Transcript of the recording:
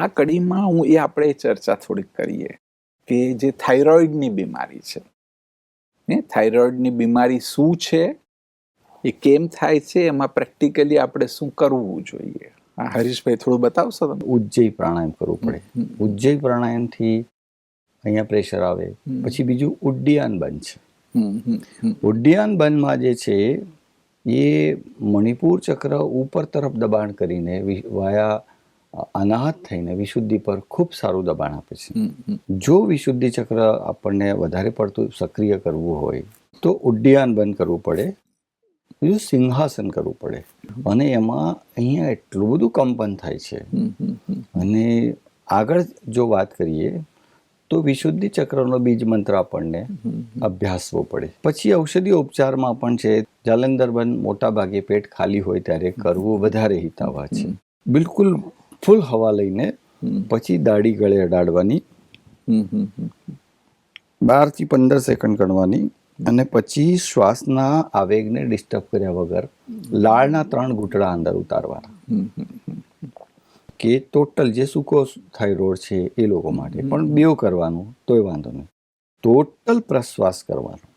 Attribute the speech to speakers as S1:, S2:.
S1: આ કડીમાં હું એ આપણે ચર્ચા થોડીક કરીએ કે જે થાઇરોઇડની બીમારી છે. ને થાઇરોઇડની બીમારી શું છે? એ કેમ થાય છે? એમાં પ્રેક્ટિકલી આપણે શું કરવું જોઈએ? આ હરીશભાઈ થોડું બતાવશો તમે?
S2: ઉજ્જય પ્રાણાયામ કરવું પડે.
S1: ઉજ્જૈ
S2: ઉજ્જય પ્રાણાયામથી અહીંયા પ્રેશર આવે. પછી બીજું ઉડ્ડયન બંધ છે. ઉડ્ડયન બંધમાં જે છે એ મણિપુર ચક્ર ઉપર તરફ દબાણ કરીને વાયા અનાહત થઈને વિશુદ્ધિ પર ખૂબ સારું દબાણ આપે છે. જો વિશુદ્ધિ ચક્ર આપણને વધારે પડતું સક્રિય કરવું હોય તો ઉડ્ડયન બંધ કરવું પડે બીજું સિંહાસન કરવું પડે. અને એમાં અહીંયા એટલું બધું કંપન થાય છે. અને આગળ જો વાત કરીએ તો વિશુદ્ધિ ચક્રનો બીજ મંત્ર આપણને અભ્યાસવો પડે. પછી ઔષધીય ઉપચારમાં પણ છે. જાલંધર બંધ મોટા ભાગે પેટ ખાલી હોય ત્યારે કરવું વધારે હિતાવહ છે. બિલકુલ ફૂલ હવા લઈને પછી દાઢી ગળે અડાડવાની.
S1: હમ, હમ, હમ.
S2: બારથી પંદર સેકન્ડ ગણવાની અને પછી શ્વાસના આવેગને ડિસ્ટર્બ કર્યા વગર લાળના ત્રણ ઘૂંટડા અંદર ઉતારવાના. કે ટોટલ જે સૂકો થાઇરોઇડ છે એ લોકો માટે. પણ બેવ કરવાનું તોય વાંધો નહીં. ટોટલ પ્રશ્વાસ કરવાનો.